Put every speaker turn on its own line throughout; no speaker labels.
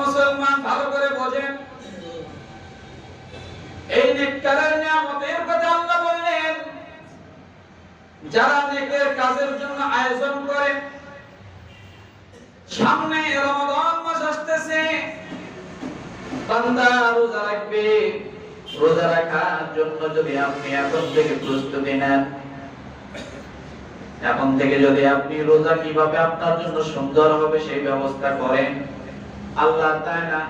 মুসলমান ভালো করে বোঝেন। এই নেককারের নিয়ামতের কথা আল্লাহ বললেন। যারা নেকের কাজের জন্য আয়োজন করে, সামনে রমাদান মাস আসতেছে। বান্দা রোজা রাখবে। রোজা রাখার জন্য যদি আপনি এখন থেকে প্রস্তুতি নেন এখন থেকে যদি আপনি রোজা কীভাবে আপনার জন্য সুন্দর হবে সেই ব্যবস্থা করেন আল্লাহ তাআলা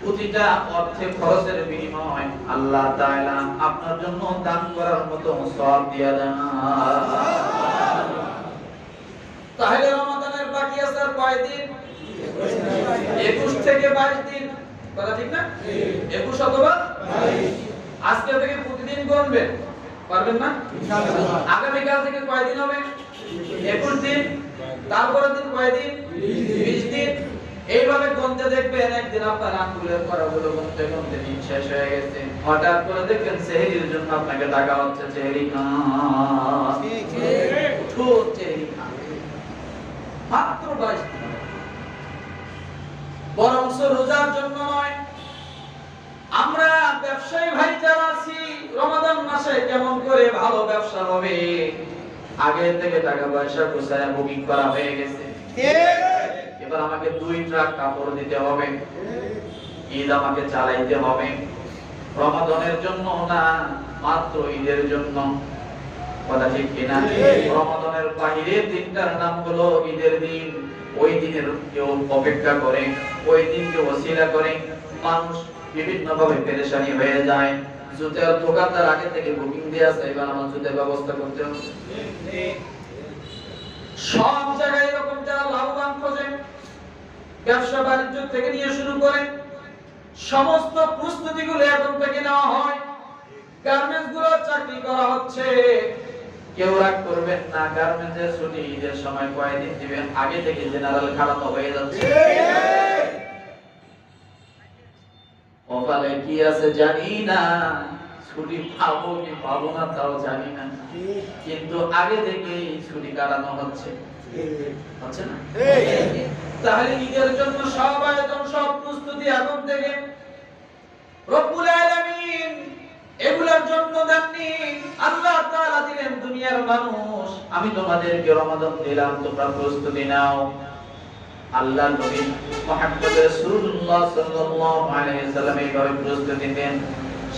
প্রতিটা অর্থে খরচের বিনিময় আল্লাহ তাআলা আপনার জন্য দান করার মতো সওয়াব দিয়ে দেন। তাহলে রমাদানের বাকি আছে আর কয়দিন 21 থেকে 22 দিন। কথা ঠিক না? 21 অথবা আজকে থেকে প্রতিদিন গুনবেন। পারবেন না? আগামী কাল থেকে কয়দিন হবে? 21 দিন, তারপরের দিন কয়দিন 20 দিন। এইভাবে দেখবেন, একদিন আপনার আঙ্গুলের দিন শেষ হয়ে গেছে। হঠাৎ করে দেখবেন সেহরির জন্য আপনাকে টাকা হচ্ছে মাত্র বাইশ দিন। রোজার জন্য নয়। আমরা ব্যবসায়ী ভাই যারা আছি, রমাদান মাসে কেমন করে ভালো ব্যবসা হবে? আগে থেকে টাকা পয়সা গোছায় বুকিং করা হয়ে গেছে। এবার আমাকে দুই ট্রাক কাপড় দিতে হবে। ঈদ আমাকে চালাইতে হবে। রমাদানের জন্য না মাত্র ঈদের জন্য। কথা ঠিক কিনা? রমাদানের বাহিরে দিনটার নাম হলো ঈদের দিন। ওই দিনের কেউ অপেক্ষা করে ওই দিনকে ওসিলা করে। মানুষ বিভিন্ন ভাবে পেরেশানি হয়ে যায়। জুতের দোকানদার আগে থেকে বুকিং দিয়ে আছে, এবার আমার ব্যবস্থা করতে হবে। সব জায়গায় এরকম যারা লাভবান খোঁজে, ব্যবসা বাণিজ্য থেকে নিয়ে শুরু সমস্ত এখন থেকে নেওয়া হয়। গার্মেন্টসগুলো চাকরি করা হচ্ছে। কেউ রাগ করবেন না, গার্মেন্টসের ছুটি ঈদের সময় কয়দিন দিবেন, আগে থেকে জেনারেল খারাপ হয়ে যাচ্ছে। কপালে কি আছে জানি না। ছুটি পাবো কি পাবো না তাও জানি না। কিন্তু আগে থেকে ছুটি কাটানো হচ্ছে। তাহলে ঈদের জন্য সব আয়োজন, সব প্রস্তুতি এখন থেকে রব্বুল আলামিন এগুলোর জন্য দেননি। আল্লাহ তাআলা দিলেন দুনিয়ার মানুষ, আমি তোমাদেরকে রমাদান দিলাম, তোমরা প্রস্তুতি নাও। আল্লাহ নবী মুহাম্মদ রাসূলুল্লাহ সাল্লাল্লাহু আলাইহি সাল্লাম এইভাবে প্রস্তুতি নেন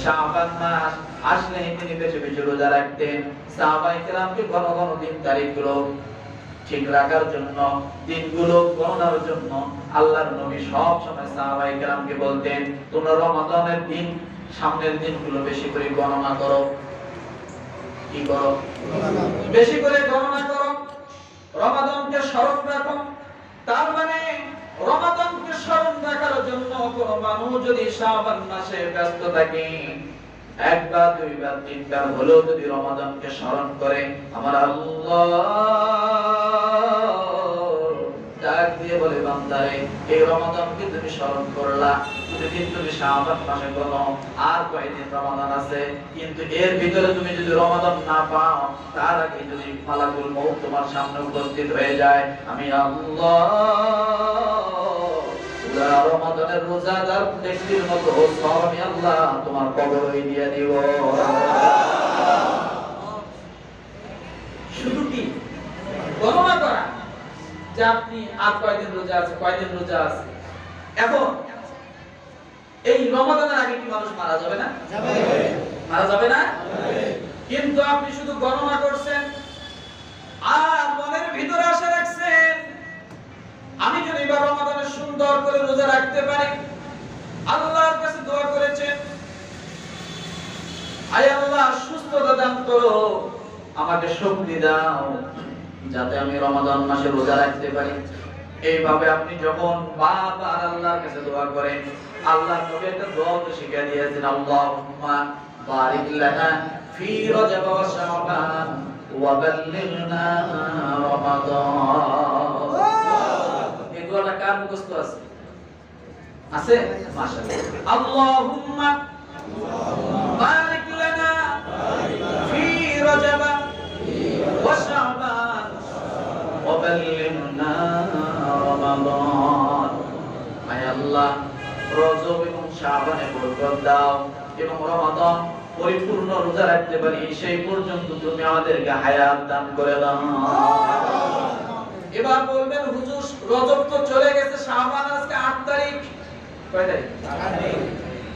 শাবান মাস আসলে তিনি বেশি বেশি রোজা রাখতেন। সাহাবায়ে কেরামকে ঘন ঘন দিন তারিখগুলো ঠিক রাখার জন্য দিনগুলো গণনার জন্য আল্লাহর নবী সব সময় সাহাবায়ে কেরামকে বলতেন তোমরা রমাদানের দিন সামনের দিনগুলো বেশি করে গণনা করো। কি করো। বেশি করে গণনা করো। রমাদানকে স্মরণ রাখো। তার মানে রমাদানকে স্মরণ রাখার জন্য কোন মানুষ যদি শাবান মাসে ব্যস্ত থাকে, একবার, দুইবার, তিনবার হলেও যদি রমাদানকে স্মরণ করে, আমার আল্লাহ ডাক দিয়ে বলে, বান্দারে, এই রমাদানকে তুমি স্মরণ করলা। তুমি আর কয়দিন রমাদান আছে, কিন্তু এর ভিতরে তুমি যদি রমাদান না পাও, তার আগে যদি মালাকুল মউত তোমার সামনে উপস্থিত হয়ে যায়, আমি আল্লাহ। রমাদানের রোজাদার ব্যক্তির মতো আল্লাহ, তোমার কবরই দিয়ে দিব। শুধু কি? গণনা করা? যে আপনি আর কয়দিন রোজা আছে কয়দিন রোজা আছে? এখন এই রমাদানের আগে কি মানুষ মারা যাবে না? মারা যাবে না? কিন্তু আপনি শুধু গণনা করছেন আর মনের ভিতরে আশা রাখছেন আমি যদি এবার রমাদানে সুন্দর করে রোজা রাখতে পারি আল্লাহর কাছে দোয়া করেছেন আয় আল্লাহ সুস্থতা দান করো আমাকে শক্তি দাও। যাতে আমি রমাদান মাসে রোজা রাখতে পারি। এইভাবে আপনি যখন বারবার আল্লাহর কাছে দোয়া করেন, আল্লাহ একটা দোয়া তো শিখিয়ে দিয়েছেন বারিক ফি রজব রমাদান। এই দোয়াটা কার আছে? আছে? মাশাআল্লাহ। আল্লাহুম্মা আল্লাহ রজব এবং শাবানে বরকত দাও এবং রমাদান পরিপূর্ণ রোজা রাখতে পারি, সেই পর্যন্ত তুমি আমাদেরকে হায়াত দান করে দাও। এবার বলবেন, হুজুর, রজব তো চলে গেছে, শাবান আজকে 8 তারিখ। কয় তারিখ?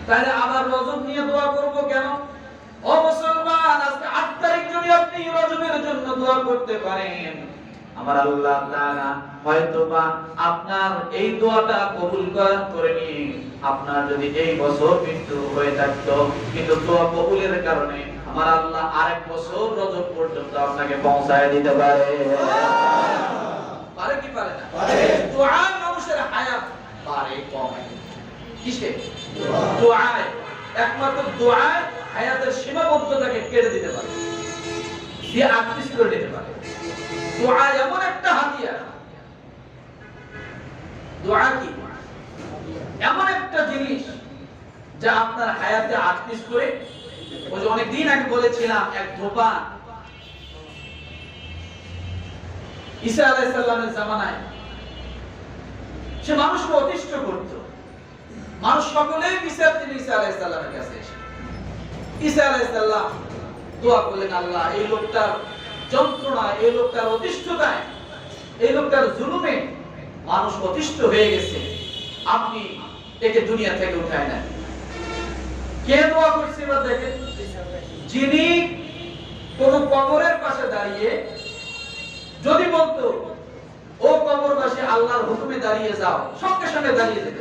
তাহলে আবার রজব নিয়ে দোয়া করব কেন? ও মুসলমান, আজকে 8 তারিখ যদি আপনি রজবের জন্য দোয়া করতে পারেন আমার আল্লাহ তাআলা হয়তোবা আপনার এই দোয়াটা কবুল করা- করে নিয়ে আপনার যদি এই বছর মৃত্যু হয়ে থাকতো কিন্তু দোয়া কবুলের কারণে আমার আল্লাহ আরেক বছর রজব পর্যন্ত আপনাকে পৌঁছায় দিতে পারে। পারে কি পারে না? দোয়া মানুষের হায়াত কমে। কিসে? দোয়ায়। একমাত্র দোয়ায় হায়াতের সীমাবদ্ধতাকে কেটে দিতে পারে। দিয়ে আকৃষ্ট করে দিতে পারে। দোয়া এমন একটা হাতিয়ার। দোয়া কি? এমন একটা জিনিস যা আপনার হায়াতে আকৃষ্ট করে, ওই যে অনেকদিন আগে বলেছিলাম, এক ধোপা ঈসা আলাইহিস সালামের জামানায় সে মানুষকে অতিষ্ঠ করত। মানুষ সকলেই বিচার তিনি ঈসা আলাইহিস সালামের কাছে এসে। ঈসা আলাইহিস সালাম দোয়া করলেন, আল্লাহ, এই লোকটার যন্ত্রণা এই লোকটার অতিষ্ঠতায় এই লোকটার জুলুমে মানুষ অতিষ্ঠ হয়ে গেছে। আপনি একে দুনিয়া থেকে উঠায় কে দোয়া করছে এবার দেখেন? যিনি কোন কবরের পাশে দাঁড়িয়ে যদি বলতো ও কবরবাসী আল্লাহর হুকুমে দাঁড়িয়ে যাও সঙ্গে সঙ্গে দাঁড়িয়ে যেত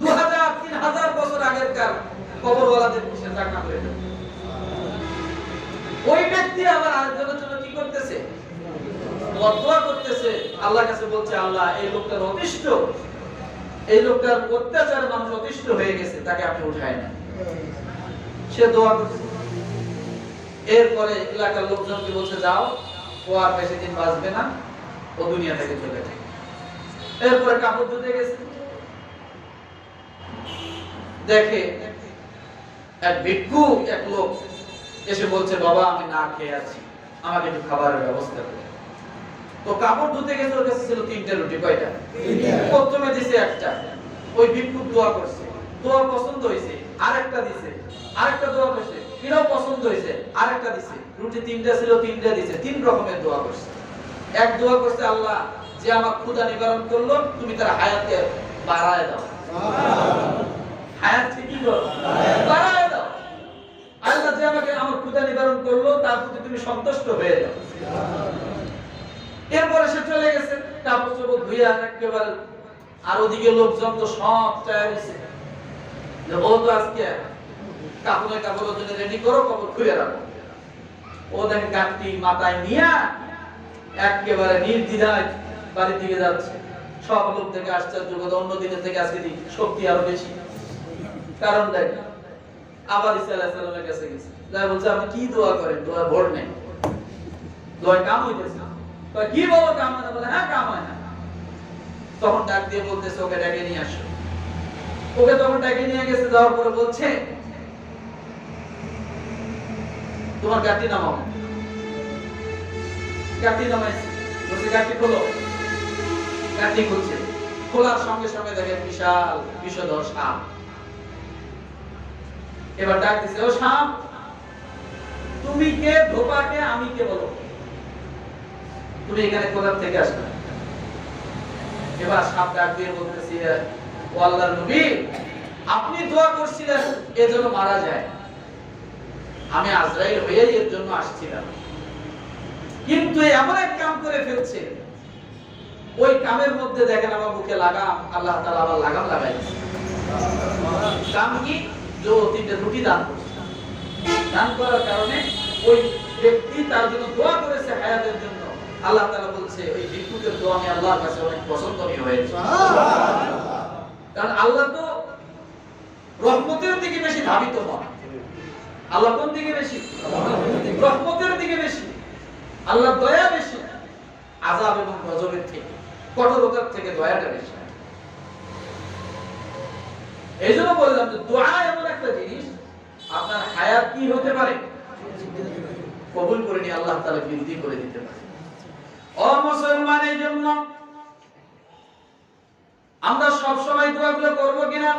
দু হাজার তিন হাজার বছর আগেরকার কবরওয়ালাদের করে দেয়। ওই ব্যক্তি আবার আরেকজনের জন্য কি করতেছে? করতেছে। কাছে বলছে, আল্লাহ, এই লোকটার অতিষ্ঠ। এই লোকটার অত্যাচার মানুষ অতিষ্ঠ হয়ে গেছে, তাকে আপনি উঠায় না সে দোয়া এরপরে এলাকার লোকজনকে বলছে, যাও, ও আর বেশি দিন বাঁচবে না, ও দুনিয়া থেকে চলে যাবে এরপরে কাপড় ধুতে গেছে। দেখে এক ভিক্ষু এক লোক এসে বলছে বাবা আমি না খেয়ে আছি। আমাকে একটু খাবারের ব্যবস্থা করে। তো কাপড় ধুতে গেছে ওর কাছে ছিল তিনটা রুটি কয়টা? প্রথমে দিছে একটা। ওই ভিক্ষু দোয়া করছে। দোয়া পছন্দ হয়েছে আরেকটা দিছে। আরেকটা দোয়া করছে এটাও পছন্দ হয়েছে আরেকটা দিছে। রুটি তিনটা ছিল তিনটা দিছে। তিন রকমের দোয়া করছে। এক দোয়া করছে আল্লাহ যে আমার ক্ষুধা নিবারণ করল তুমি তার হায়াতকে বাড়ায় দাও। হায়াতকে কি করো বাড়ায় দাও। আল্লাহ যে আমাকে আমার ক্ষুধা নিবারণ করল, তার প্রতি তুমি সন্তুষ্ট হয়ে যাও। এরপরে সে চলে গেছে, কাপড় চোপড় একেবারে আর ওদিকে লোকজন তো সব চায় ও তো আজকে কাপড় রেডি করো, কাপড় ধুয়ে রাখো। ও মাথায় নিয়া একেবারে নির্দ্বিধায় বাড়ির দিকে যাচ্ছে। সব লোক থেকে আশ্চর্য অন্য দিনের থেকে আজকে শক্তি আরও বেশি? কারণ দেখ আবার আলাইহিস কাছে গেছে। বলছে, আপনি কি দোয়া করেন? দোয়া দোয়া কাম হইতেছে। তো কি বলো, কাম না? বলে হ্যাঁ কাম হয় না। তখন ডাক দিয়ে বলতেছে, ওকে নিয়ে আসো। ওকে তখন নিয়ে গেছে, যাওয়ার পরে বলছে, তোমার গাড়ি নামাও গাড়ি নামাইছে বলছে গাড়ি খোলো। গাড়ি খুলছে। খোলার সঙ্গে সঙ্গে দেখে বিশাল বিষধর সাপ এবার ডাক দিছে, ও সাপ, তুমি কে ধোপাকে আমি কে বলো? তুমি এখানে কোথার থেকে আসবে এবার সাপ ডাক দিয়ে বলতেছি, ও আল্লাহর নবী, আপনি দোয়া করছিলেন এজন্য মারা যায়। আমি আজরাইল হয়ে এর জন্য আসছিলাম। কিন্তু এমন এক কাম করে ফেলছে। ওই কামের মধ্যে দেখেন আমার মুখে লাগাম, আল্লাহ তাআলা আবার লাগাম লাগাই কাম কি? তিনটে রুটি দান দান করার কারণে ওই ব্যক্তি তার জন্য দোয়া করেছে হায়াতের জন্য। আল্লাহ বলছে, ওই ভিক্ষুকের দোয়া আমি আল্লাহর কাছে অনেক পছন্দনীয় হয়েছে। কারণ আল্লাহ তো রহমতের দিকে বেশি ধাবিত হন। আল্লাহ কোন দিকে বেশি? রহমতের দিকে বেশি। আল্লাহ দয়া বেশি। আজাব এবং গজবের থেকে, কঠোরতার থেকে দয়াটা বেশি। বললাম যে দোয়া এমন একটা জিনিস, আপনার হায়াত কি হতে পারে? কবুল করে নিয়ে আল্লাহ বৃদ্ধি করে দিতে পারে। ও জন্য আমরা সব সময় দোয়াগুলো করব কিনা?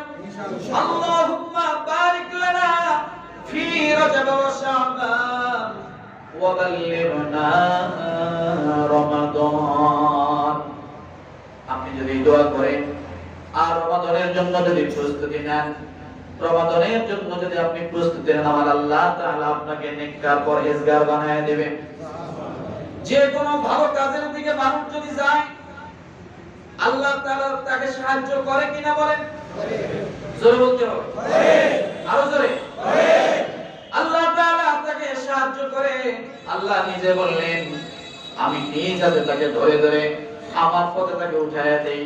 আল্লাহুম্মা বারিক লানা ফি রজব ওয়া শাবান ওয়া বাল্লিগনা রমাদান। আপনি যদি দোয়া করেন আর রমাদানের জন্য যদি প্রস্তুতি নেন, রমাদানের জন্য যদি আপনি প্রস্তুতি নেন, আমার আল্লাহ তাআলা আপনাকে নেককার পরহেজগার বানায় দেবেন যে কোনো ভালো কাজের দিকে মানুষ যদি যায়, আল্লাহ তাআলা তাকে সাহায্য করে কিনা বলেন? জোরে বলতে হবে। আরও জোরে। আল্লাহ তাআলা তাকে সাহায্য করে। আল্লাহ নিজে বললেন, আমি নিজ হাতে তাকে ধরে ধরে আমার পথে তাকে উঠায় দেই।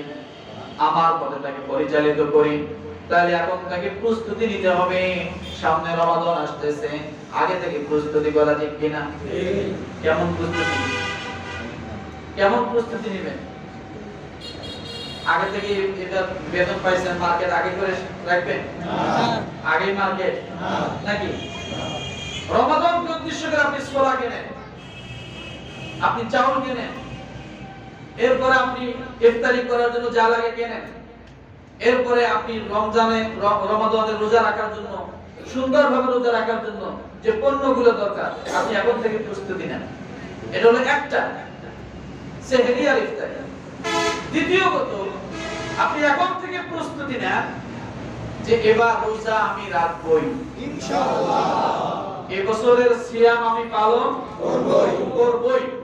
আমার পথে তাকে পরিচালিত করি। তাহলে এখন তাকে প্রস্তুতি নিতে হবে। সামনে রমাদান আসতেছে। আগে থেকে প্রস্তুতি করা ঠিক কিনা? কেমন প্রস্তুতি? কেমন প্রস্তুতি নেবেন? আগে থেকে এটা বেতন পাইছেন মার্কেট আগে করে রাখবেন? আগে মার্কেট নাকি? রমাদান উদ্দেশ্য করে আপনি ছোলা কেনেন? আপনি চাউল কেনেন? এরপরে আপনি ইফতারি করার জন্য যা লাগে কেনেন। এরপরে আপনি রমজানে রমাদানের রোজা রাখার জন্য সুন্দরভাবে রোজা রাখার জন্য যে পণ্যগুলো দরকার আপনি এখন থেকে প্রস্তুতি নেন। এটা হলো একটা। সেহেরি আর ইফতারি। দ্বিতীয়ত আপনি এখন থেকে প্রস্তুতি নেন যে এবার রোজা আমি রাখবই। ইনশাআল্লাহ। এবছরের সিয়াম আমি পালন করবই। করবই।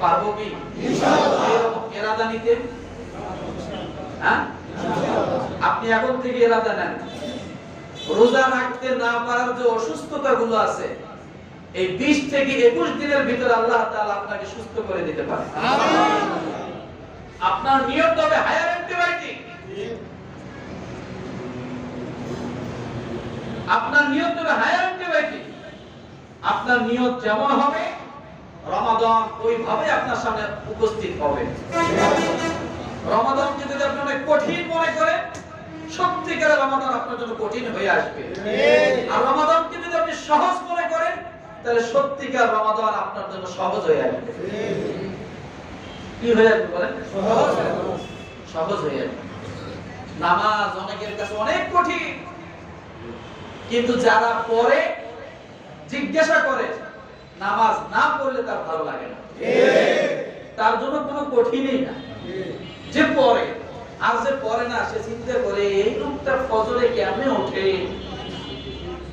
পারব কি? এরাদা নিতে? হ্যাঁ? আপনি এখন থেকে এরাদা নেন। রোজা রাখতে না পারার যে অসুস্থতা গুলো আছে এই বিশ থেকে একুশ দিনের ভিতরে আল্লাহ তাআলা আপনাকে সুস্থ করে দিতে পারে। আপনার নিয়ত হবে হায়ার অ্যান্টিবায়োটিক। আপনার নিয়ত হবে হায়ার অ্যান্টিবায়োটিক। আপনার নিয়ত যেমন হবে রমাদান ওইভাবে আপনার সামনে উপস্থিত হবে। যদি আপনি অনেক কঠিন মনে করেন সত্যিকারের রমাদান আপনার জন্য কঠিন হয়ে আসবে। আর যদি আপনি সহজ মনে করেন, তাহলে সত্যিকার রমাদান আপনার জন্য সহজ হয়ে আসবে। কি হয়ে যাবে বলেন? সহজ হয়ে যাবে নামাজ অনেকের কাছে অনেক কঠিন, কিন্তু যারা পরে জিজ্ঞাসা করে নামাজ না পড়লে তার ভালো লাগে না। তার জন্য কোনো কঠিনই না। যে পড়ে আর যে পড়ে না সে চিন্তা করে এই লোকটা ফজরে কেমনে ওঠে?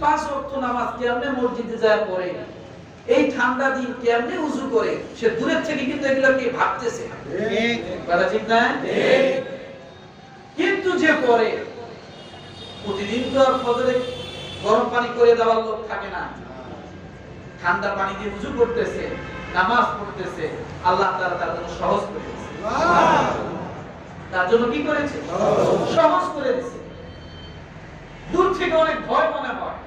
পাঁচ ওয়াক্ত নামাজ কেমনে মসজিদে যায় পড়ে? এই ঠান্ডা দিন কেমনে উজু করে? সে দূরের থেকে কিন্তু এগুলোকে ভাবতেছে কথা ঠিক না? কিন্তু যে পড়ে প্রতিদিন তো আর ফজরে গরম পানি করে দেওয়ার লোক থাকে না। ঠান্ডা পানি দিয়ে উজু করতেছে, নামাজ পড়তেছে, আল্লাহ তাআলা তার জন্য সহজ করে দিয়েছে। তার জন্য কি করেছে? সহজ করে দিয়েছে। দূর থেকে অনেক ভয় মনে হয়।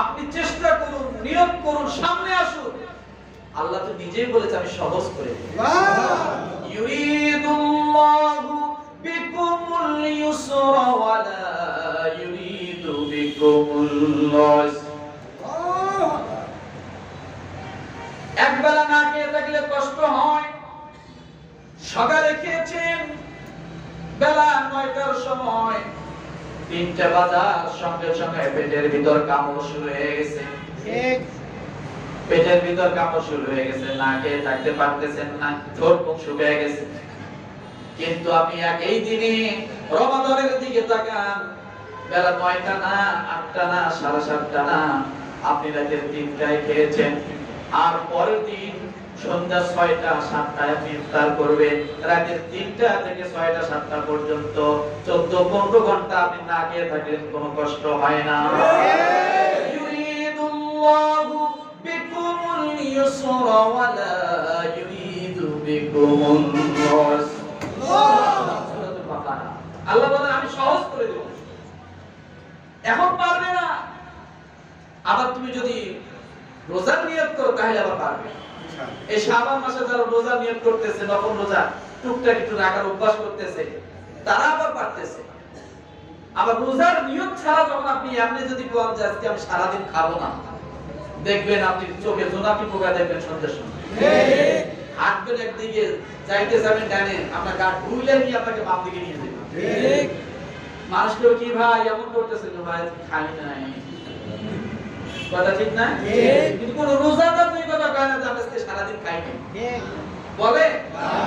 আপনি চেষ্টা করুন, নিয়ত করুন, সামনে আসুন। আল্লাহ তো নিজেই বলেছে, আমি সহজ করে ইউরিদুল্লাহু বিকুমুল ইউসরা ওয়ালা ইউরিদু বিকুমুল উসরা না কষ্ট হয়। সকালে খেয়েছেন বেলা নয়টার সময়। তিনটে বাজার সঙ্গে সঙ্গে পেটের ভিতর কামড় শুরু হয়ে গেছে। পেটের ভিতর কামড় শুরু হয়ে গেছে না খেয়ে থাকতে পারতেছেন না ঠোঁট মুখ শুকিয়ে গেছে। কিন্তু আপনি এক এই দিনে রমাদানের দিকে তাকান। বেলা নয়টা না আটটা না সাড়ে সাতটা না আপনি রাতের তিনটায় খেয়েছেন। আর পরের দিন সন্ধ্যা ছয়টা সাতটায় আপনি ইফতার করবেন রাতের তিনটা থেকে ছয়টা সাতটা পর্যন্ত। চোদ্দ পনেরো ঘণ্টা আপনি না খেয়ে থাকলেন কোনো কষ্ট হয় না। আল্লাহ বলেন আমি সহজ করে দেব। এখন পারবে না। আবার তুমি যদি রোজার নিয়ত করো তাহলে আবার পারবে এই শাবান মাসে যারা রোজা নিয়ত করতেছে নফল রোজা টুকটাক একটু রাখার অভ্যাস করতেছে তারা আবার পারতেছে আবার রোজার নিয়ত ছাড়া যখন আপনি এমনি যদি বলেন যে আজকে আমি সারাদিন খাব না দেখবেন আপনি চোখে জোনাকি পোকা দেখবেন সন্ধ্যের সময়। হাঁটবেন একদিকে যাইতে যাবেন ডানে আপনার গা ঢুলে নিয়ে আপনাকে বাম দিকে নিয়ে যাবে। মানুষকেও কি ভাই এমন করতেছে ভাই নাই। কথা ঠিক না? কিন্তু কোন রোজাদার তো এই কথা কয় না যে আমি আজকে সারাদিন খাই
ঠিক
বলে?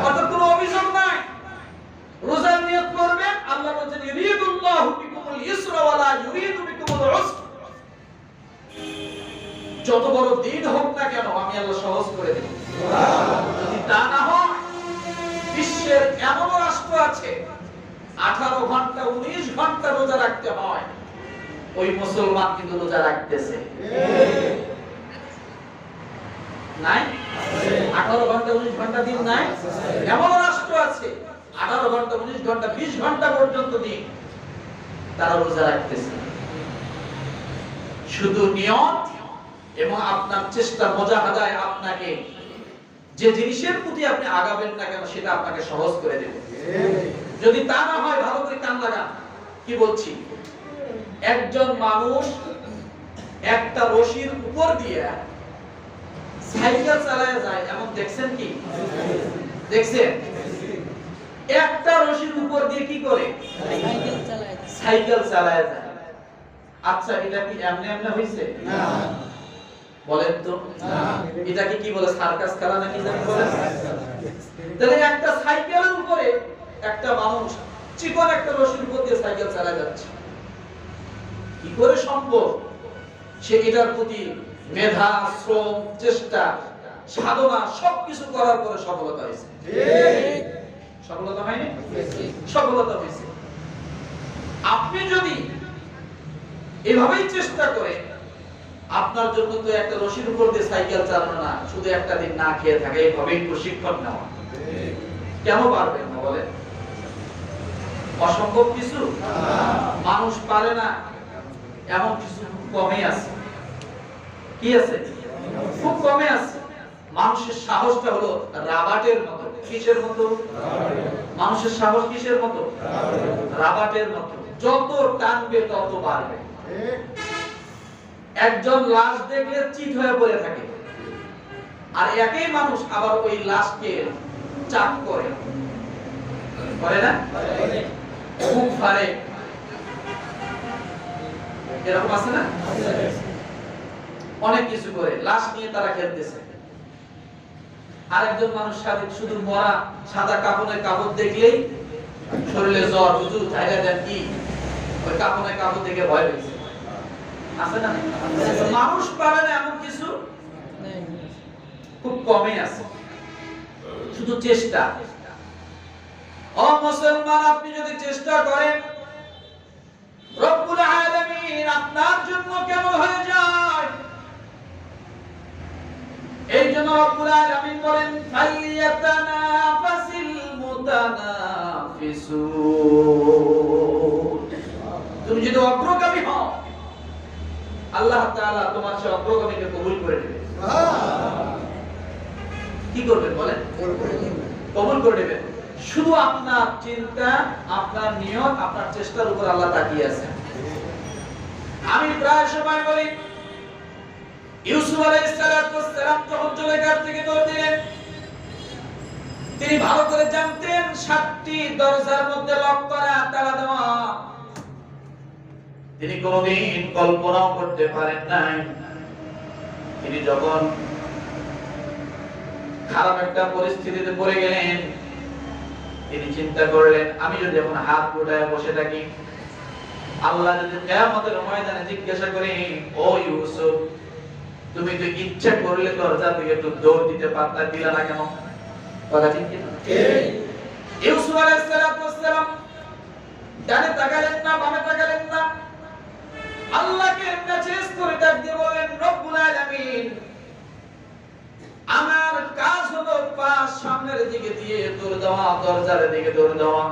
অর্থাৎ কোনো অভিযোগ নাই। রোজার নিয়ত করবেন আল্লাহ বলছেন ইরিদুল্লাহু বিকুমুল ইসরা ওয়ালা ইউরিদু বিকুমুল উসর। যত বড় দিন হোক না কেন আমি আল্লাহ সহজ করে দেব। যদি তা না হয় বিশ্বের এমন রাষ্ট্র আছে আঠারো ঘণ্টা উনিশ ঘণ্টা রোজা রাখতে হয়। ওই মুসলমান কিন্তু রোজা রাখতেছে। নাই? আঠারো ঘণ্টা, উনিশ ঘণ্টা দিন নাই? এমন রাষ্ট্র আছে, আঠারো ঘণ্টা, উনিশ ঘণ্টা, বিশ ঘণ্টা পর্যন্ত দিন তারা রোজা রাখতেছে। শুধু নিয়ত এবং আপনার চেষ্টা মজাহাদায় আপনাকে যে জিনিসের প্রতি আপনি আগাবেন না কেন সেটা আপনাকে সহজ করে দেবে। যদি তা না হয়, ভালো করে কান লাগান। কি বলছি? একজন মানুষ একটা রশির উপর দিয়ে সাইকেল চালায় যায় এমন দেখছেন কি? দেখছেন? একটা রশির উপর দিয়ে কি করে?
সাইকেল চালায়
যায়। আচ্ছা এটা কি এমনি এমনি হইছে? বলেন তো। এটাকে কি বলে সার্কাস খেলা নাকি জানি বলে? তাহলে একটা সাইকেলের উপরে একটা মানুষ চিকন একটা রশির উপর দিয়ে সাইকেল চালায় যাচ্ছে। কি করে সম্ভব? সে এটার প্রতি মেধা, শ্রম, চেষ্টা, সাধনা সবকিছু করার পরে সফলতা হয়েছে। সফলতা হয়নি? সফলতা হয়েছে। আপনি যদি এভাবেই চেষ্টা আপনার জন্য তো একটা রশির উপর দিয়ে সাইকেল চালানো না, শুধু একটা দিন না খেয়ে থাকে এইভাবেই প্রশিক্ষণ নেওয়া। কেন পারবেন না বলেন? অসম্ভব কিছু? মানুষ পারে না। এমন কিছু খুব কমই আছে কি আছে খুব কমে আছে মানুষের সাহসটা হলো রাবাটের মতো কিসের মতো মানুষের সাহস কিসের মতো রাবাটের মতো যত টানবে তত বাড়বে একজন লাশ দেখলে চিত হয়ে পড়ে থাকে আর একই মানুষ আবার ওই লাশকে চাপ করে করে না খুব ফারে এরকম আছে না? অনেক কিছু করে লাশ নিয়ে তারা খেলতেছে। আরেকজন মানুষ শুধু মরা সাদা কাপড়ের কাপড় দেখলেই শরীরে জ্বর হুজুর জায়গা দেন কি? ওই কাপড়ের কাপড় দেখে ভয় পেয়েছে। আছে না? মানুষ পাবে না এমন কিছু? খুব কমই আছে। শুধু চেষ্টা। মুসলমান আপনি যদি চেষ্টা করেন রব্বুল আলামিন আপনার জন্য কেমন হয়ে যায়। এই জন্য রব্বুল আলামিন বলেন ফালিয়াতানাফাসিল মুতানাফিসুন। তুমি যদি অগ্রগামী হও আল্লাহ তাআলা তোমার সে অগ্রগামীকে কবুল করে নেবে। কি করবেন বলেন? কবুল করে নেবেন শুধু আপনার চিন্তা আপনার নিয়ত আপনার চেষ্টার উপর আল্লাহ তাকিয়ে আছেন। আমি প্রায় সময় বলি, ইউসুফ থেকে দিলেন তিনি ভালো করে জানতেন, সাতটি দরজার মধ্যে লক করা দেওয়া। তিনি কল্পনাও করতে পারেন নাই। তিনি যখন খারাপ একটা পরিস্থিতিতে পড়ে গেলেন, তিনি চিন্তা করলেন, আমি যদি এখন হাত উঠায় বসে থাকি আল্লাহ যদি কিয়ামতের ময়দানে জিজ্ঞাসা করি ও ইউসুফ তুমি তো ইচ্ছা করলে দরজা থেকে একটু দৌড় দিতে পারতা দিলা না কেন? কথা ঠিক? ইউসুফ আলাইহিস সালাম ডানে তাকালেন না বামে তাকালেন না। আল্লাহকে মেসেজ করে ডাক দিয়ে বলেন রব্বুল আলামিন আমার কাজ হলো পাশ সামনের দিকে দিয়ে দৌড় দেওয়া দরজার দিকে দৌড় দেওয়া।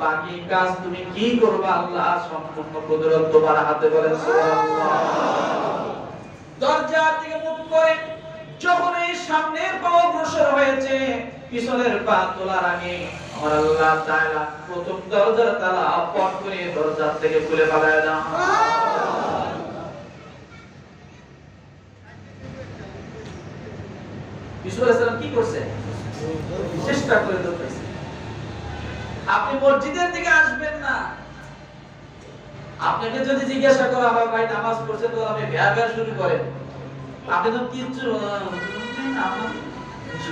বাকি কাজ তুমি কি করবে আল্লাহ? সম্পূর্ণ কুদরত তোমার হাতে বলেন দরজার দিকে মুখ করে যখন এই সামনের পা অগ্রসর হয়েছে, পিছনের পা তোলার আগে আমার আল্লাহ তাআলা প্রথম দরজার তালা করে দরজা থেকে খুলে দাও। কি করছে? চেষ্টা করে ধরতেছে আপনি মসজিদের দিকে আসবেন না। আপনাকে যদি জিজ্ঞাসা করা হয় ভাই নামাজ পড়ছে তো আপনি ভ্যা ভ্যা শুরু করেন। আপনি তো কিচ্ছু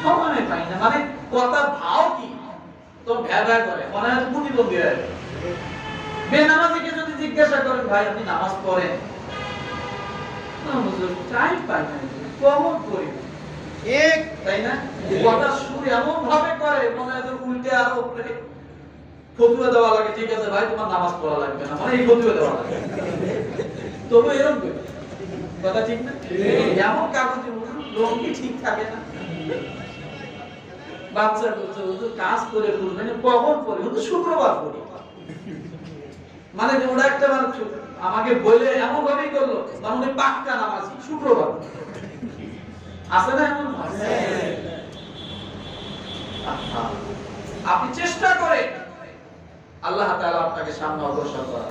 সময় পাই না। মানে কথা ভাও কি? তো ভ্যা ভ্যা করে। মনে হয় প্রতিবন্ধী হয়ে। বেনামাজিকে যদি জিজ্ঞাসা করেন ভাই আপনি নামাজ পড়েন? টাইম পাই না। কমন করি।
ঠিক
তাই না? কথা সুর এমন ভাবে করে মনে হয় উল্টে আরও ফতুয়া দেওয়া লাগে, ঠিক আছে ভাই, তোমার নামাজ পড়া লাগবে না মানে এই ফতুয়া দেওয়া লাগে। তবু এরকম কথা ঠিক না? এমন ঠিক থাকে না। বাচ্চা বলছে কাজ করে কখন হুজুর, শুক্রবার করি মানে ওরা একটা মানে আমাকে বলে এমন ভাবেই করল মানে উনি পাক্কা নামাজি, শুক্রবার। আছে না এমন আপনি চেষ্টা করে আল্লাহ তাআলা আপনাকে সামনে অগ্রসর করা?